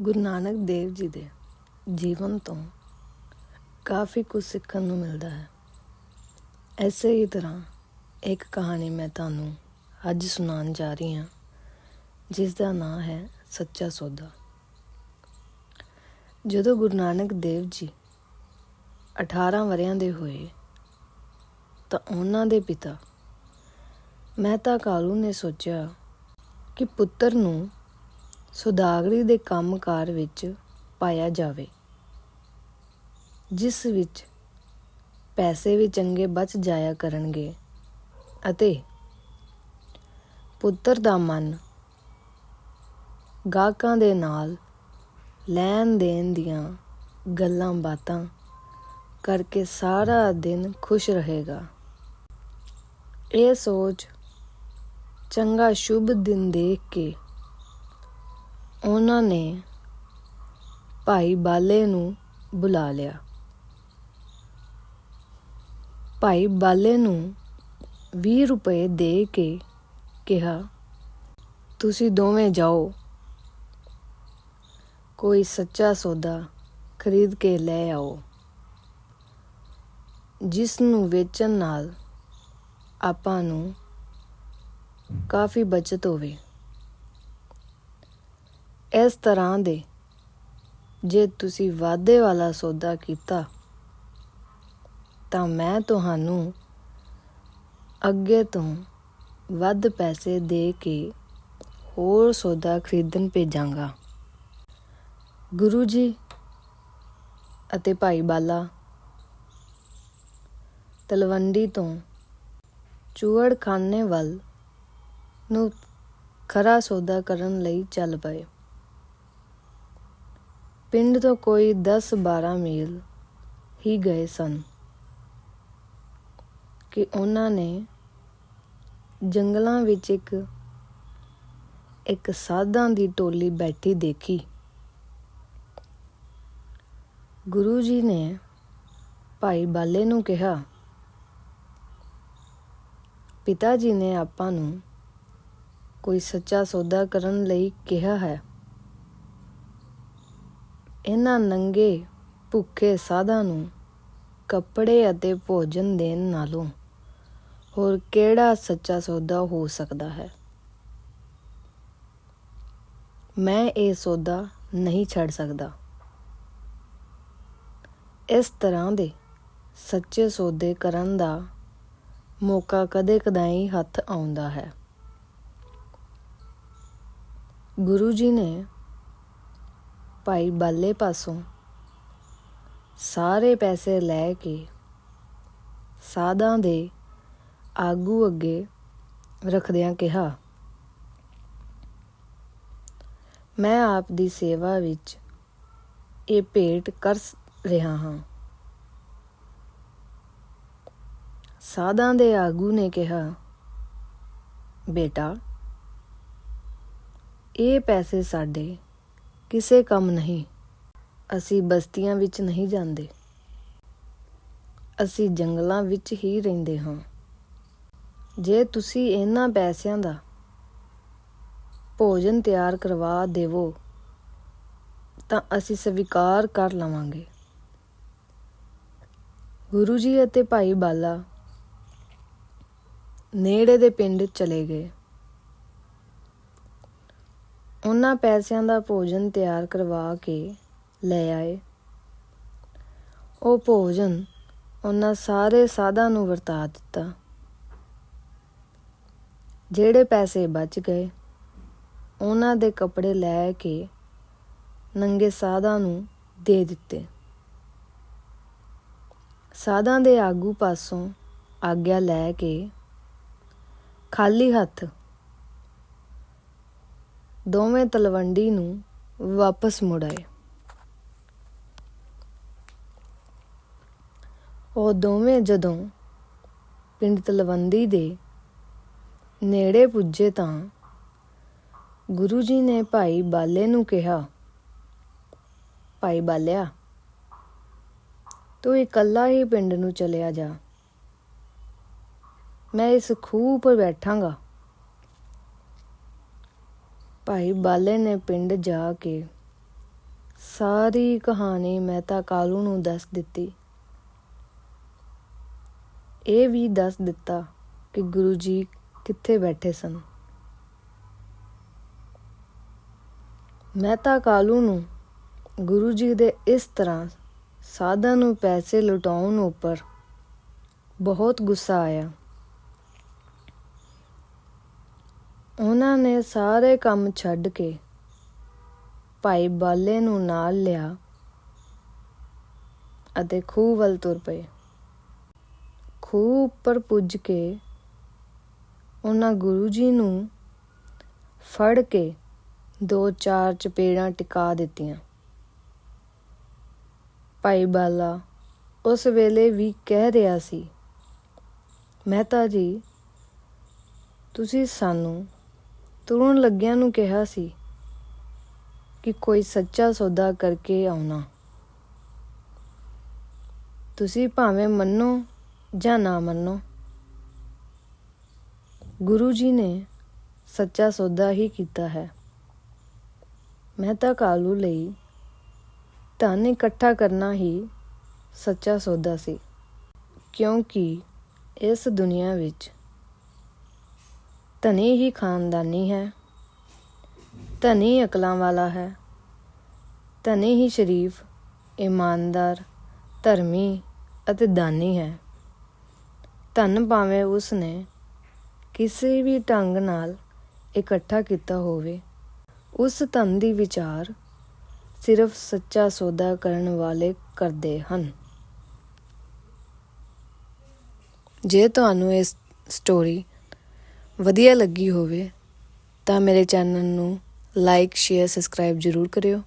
ਗੁਰੂ ਨਾਨਕ ਦੇਵ ਜੀ ਦੇ ਜੀਵਨ ਤੋਂ ਕਾਫੀ ਕੁਝ ਸਿੱਖਣ ਨੂੰ ਮਿਲਦਾ ਹੈ। ਐਸੇ ਹੀ ਤਰ੍ਹਾਂ ਇੱਕ ਕਹਾਣੀ ਮੈਂ ਤੁਹਾਨੂੰ ਅੱਜ ਸੁਣਾਉਣ ਜਾ ਰਹੀ ਹਾਂ, ਜਿਸ ਦਾ ਨਾਮ ਹੈ ਸੱਚਾ ਸੌਦਾ। ਜਦੋਂ ਗੁਰੂ ਨਾਨਕ ਦੇਵ ਜੀ 18 ਵਰਿਆਂ ਦੇ ਹੋਏ ਤਾਂ ਉਹਨਾਂ ਦੇ ਪਿਤਾ ਮਹਿਤਾ ਕਾਲੂ ਨੇ ਸੋਚਿਆ ਕਿ ਪੁੱਤਰ ਨੂੰ ਸੁਦਾਗਰੀ ਦੇ ਕੰਮਕਾਰ ਵਿੱਚ ਪਾਇਆ ਜਾਵੇ, ਜਿਸ ਵਿੱਚ ਪੈਸੇ ਵੀ ਚੰਗੇ ਬਚ ਜਾਇਆ ਕਰਨਗੇ ਅਤੇ ਪੁੱਤਰ ਦਾ ਮਨ ਗਾਹਕਾਂ ਦੇ ਨਾਲ ਲੈਣ ਦੇਣ ਦੀਆਂ ਗੱਲਾਂ ਬਾਤਾਂ ਕਰਕੇ ਸਾਰਾ ਦਿਨ ਖੁਸ਼ ਰਹੇਗਾ। ਇਹ ਸੋਚ ਚੰਗਾ ਸ਼ੁਭ ਦਿਨ ਦੇਖ ਕੇ ਉਹਨਾਂ ਨੇ ਭਾਈ ਬਾਲੇ ਨੂੰ ਬੁਲਾ ਲਿਆ। ਭਾਈ ਬਾਲੇ ਨੂੰ 20 ਰੁਪਏ ਦੇ ਕੇ ਕਿਹਾ, ਤੁਸੀਂ ਦੋਵੇਂ ਜਾਓ। ਕੋਈ ਸੱਚਾ ਸੌਦਾ ਖਰੀਦ ਕੇ ਲੈ ਆਓ। ਜਿਸ ਨੂੰ ਵੇਚਣ ਨਾਲ ਆਪਾਂ ਨੂੰ ਕਾਫੀ ਬਚਤ ਹੋਵੇ। ਇਸ ਤਰ੍ਹਾਂ ਦੇ। ਜੇ ਤੁਸੀਂ ਵਾਅਦੇ ਵਾਲਾ ਸੌਦਾ ਕੀਤਾ, ਤਾਂ ਮੈਂ ਤੁਹਾਨੂੰ ਅੱਗੇ ਤੋਂ ਵੱਧ ਪੈਸੇ ਦੇ ਕੇ ਹੋਰ ਸੌਦਾ ਖਰੀਦਣ ਭੇਜਾਂਗਾ। ਗੁਰੂ ਜੀ ਅਤੇ ਭਾਈ ਬਾਲਾ, ਤਲਵੰਡੀ ਤੋਂ ਚੂੜਖਾਨੇ ਵੱਲ ਨੂੰ ਖਰਾ ਸੌਦਾ ਕਰਨ ਲਈ ਚੱਲ ਪਏ। ਪਿੰਡ ਤੋਂ ਕੋਈ 10-12 ਮੀਲ ਹੀ ਗਏ ਸਨ ਕਿ ਉਹਨਾਂ ਨੇ ਜੰਗਲਾਂ ਵਿੱਚ ਇੱਕ ਇੱਕ ਸਾਧਾਂ ਦੀ ਟੋਲੀ ਬੈਠੀ ਦੇਖੀ। ਗੁਰੂ ਜੀ ਨੇ ਭਾਈ ਬਾਲੇ ਨੂੰ ਕਿਹਾ, ਪਿਤਾ ਜੀ ਨੇ ਆਪਾਂ ਨੂੰ ਕੋਈ ਸੱਚਾ ਸੌਦਾ ਕਰਨ ਲਈ ਕਿਹਾ ਹੈ। ਇਹਨਾਂ ਨੰਗੇ ਭੁੱਖੇ ਸਾਧਾਂ ਨੂੰ ਕੱਪੜੇ ਅਤੇ ਭੋਜਨ ਦੇਣ ਨਾਲੋਂ ਹੋਰ ਕਿਹੜਾ ਸੱਚਾ ਸੌਦਾ ਹੋ ਸਕਦਾ ਹੈ? ਮੈਂ ਇਹ ਸੌਦਾ ਨਹੀਂ ਛੱਡ ਸਕਦਾ। ਇਸ ਤਰ੍ਹਾਂ ਦੇ ਸੱਚੇ ਸੌਦੇ ਕਰਨ ਦਾ ਮੌਕਾ ਕਦੇ ਕਦਾਈ ਹੱਥ ਆਉਂਦਾ ਹੈ। ਗੁਰੂ ਜੀ ਨੇ ਭਾਈ ਬਾਲੇ ਪਾਸੋਂ ਸਾਰੇ ਪੈਸੇ ਲੈ ਕੇ ਸਾਧਾਂ ਦੇ ਆਗੂ ਅੱਗੇ ਰੱਖਦਿਆਂ ਕਿਹਾ, ਮੈਂ ਆਪ ਦੀ ਸੇਵਾ ਵਿੱਚ ਇਹ ਭੇਟ ਕਰ ਰਿਹਾ ਹਾਂ। ਸਾਧਾਂ ਦੇ ਆਗੂ ਨੇ ਕਿਹਾ, ਬੇਟਾ, ਇਹ ਪੈਸੇ ਸਾਡੇ ਕਿਸੇ ਕੰਮ ਨਹੀਂ। ਅਸੀਂ ਬਸਤੀਆਂ ਵਿੱਚ ਨਹੀਂ ਜਾਂਦੇ। ਅਸੀਂ ਜੰਗਲਾਂ ਵਿੱਚ ਹੀ ਰਹਿੰਦੇ ਹਾਂ। ਜੇ ਤੁਸੀਂ ਇਹਨਾਂ ਪੈਸਿਆਂ ਦਾ ਭੋਜਨ ਤਿਆਰ ਕਰਵਾ ਦੇਵੋ, ਤਾਂ ਅਸੀਂ ਸਵੀਕਾਰ ਕਰ ਲਵਾਂਗੇ। ਗੁਰੂ ਜੀ ਅਤੇ ਭਾਈ ਬਾਲਾ ਨੇੜੇ ਦੇ ਪਿੰਡ ਚਲੇ ਗਏ। ਉਹਨਾਂ ਪੈਸਿਆਂ ਦਾ ਭੋਜਨ ਤਿਆਰ ਕਰਵਾ ਕੇ ਲੈ ਆਏ। ਉਹ ਭੋਜਨ ਉਹਨਾਂ ਸਾਰੇ ਸਾਧਾਂ ਨੂੰ ਵਰਤਾ ਦਿੱਤਾ। ਜਿਹੜੇ ਪੈਸੇ ਬਚ ਗਏ, ਉਹਨਾਂ ਦੇ ਕੱਪੜੇ ਲੈ ਕੇ ਨੰਗੇ ਸਾਧਾਂ ਨੂੰ ਦੇ ਦਿੱਤੇ। ਸਾਧਾਂ ਦੇ ਆਗੂ ਪਾਸੋਂ ਆਗਿਆ ਲੈ ਕੇ ਖਾਲੀ ਹੱਥ ਦੋਵੇਂ ਤਲਵੰਡੀ ਨੂੰ ਵਾਪਸ ਮੁੜ ਆਏ। ਉਹ ਦੋਵੇਂ ਜਦੋਂ ਪਿੰਡ ਤਲਵੰਡੀ ਦੇ ਨੇੜੇ ਪੁੱਜੇ ਤਾਂ ਗੁਰੂ ਜੀ ਨੇ ਭਾਈ ਬਾਲੇ ਨੂੰ ਕਿਹਾ, ਭਾਈ ਬਾਲਿਆ, ਤੂੰ ਇਕੱਲਾ ਹੀ ਪਿੰਡ ਨੂੰ ਚਲਿਆ ਜਾ। ਮੈਂ ਇਸ ਖੂਹ 'ਤੇ ਬੈਠਾਂਗਾ। ਭਾਈ ਬਾਲੇ ਨੇ ਪਿੰਡ ਜਾ ਕੇ ਸਾਰੀ ਕਹਾਣੀ ਮਹਿਤਾ ਕਾਲੂ ਨੂੰ ਦੱਸ ਦਿੱਤੀ। ਇਹ ਵੀ ਦੱਸ ਦਿੱਤਾ ਕਿ ਗੁਰੂ ਜੀ ਕਿੱਥੇ ਬੈਠੇ ਸਨ। ਮਹਿਤਾ ਕਾਲੂ ਨੂੰ ਗੁਰੂ ਜੀ ਦੇ ਇਸ ਤਰ੍ਹਾਂ ਸਾਧਾਂ ਨੂੰ ਪੈਸੇ ਲੁਟਾਉਣ ਉੱਪਰ ਬਹੁਤ ਗੁੱਸਾ ਆਇਆ। ਉਹਨਾਂ ਨੇ ਸਾਰੇ ਕੰਮ ਛੱਡ ਕੇ ਭਾਈ ਬਾਲੇ ਨੂੰ ਨਾਲ ਲਿਆ ਅਤੇ ਖੂਹ ਵੱਲ ਤੁਰ ਪਏ। ਖੂਹ ਉੱਪਰ ਪੁੱਜ ਕੇ ਉਹਨਾਂ ਗੁਰੂ ਜੀ ਨੂੰ ਫੜ ਕੇ ਦੋ ਚਾਰ ਚਪੇੜਾਂ ਟਿਕਾ ਦਿੱਤੀਆਂ। ਭਾਈ ਬਾਲਾ ਉਸ ਵੇਲੇ ਵੀ ਕਹਿ ਰਿਹਾ ਸੀ, ਮਹਿਤਾ ਜੀ, ਤੁਸੀਂ ਸਾਨੂੰ ਤੁਰਨ ਲੱਗਿਆਂ ਨੂੰ ਕਿਹਾ ਸੀ ਕਿ ਕੋਈ ਸੱਚਾ ਸੌਦਾ ਕਰਕੇ ਆਉਣਾ। ਤੁਸੀਂ ਭਾਵੇਂ ਮੰਨੋ ਜਾਂ ਨਾ ਮੰਨੋ, ਗੁਰੂ ਜੀ ਨੇ ਸੱਚਾ ਸੌਦਾ ਹੀ ਕੀਤਾ ਹੈ। ਮਹਿਤਾ ਕਾਲੂ ਲਈ ਧਨ ਇਕੱਠਾ ਕਰਨਾ ਹੀ ਸੱਚਾ ਸੌਦਾ ਸੀ, ਕਿਉਂਕਿ ਇਸ ਦੁਨੀਆ ਵਿੱਚ ਧਨੀ ਹੀ ਖਾਨਦਾਨੀ ਹੈ। ਧਨੀ ਅਕਲਾਂ ਵਾਲਾ ਹੈ। ਧਨੀ ਹੀ ਸ਼ਰੀਫ, ਇਮਾਨਦਾਰ, ਧਰਮੀ ਅਤੇ ਦਾਨੀ ਹੈ। ਧਨ ਭਾਵੇਂ ਉਸ ਨੇ ਕਿਸੇ ਵੀ ਢੰਗ ਨਾਲ ਇਕੱਠਾ ਕੀਤਾ ਹੋਵੇ, ਉਸ ਧਨ ਦੀ ਵਿਚਾਰ ਸਿਰਫ ਸੱਚਾ ਸੌਦਾ ਕਰਨ ਵਾਲੇ ਕਰਦੇ ਹਨ। ਜੇ ਤੁਹਾਨੂੰ ਇਸ ਸਟੋਰੀ ਵਧੀਆ ਲੱਗੀ ਹੋਵੇ ਤਾਂ ਮੇਰੇ ਚੈਨਲ ਨੂੰ ਲਾਈਕ ਸ਼ੇਅਰ ਸਬਸਕ੍ਰਾਈਬ ਜ਼ਰੂਰ ਕਰਿਓ।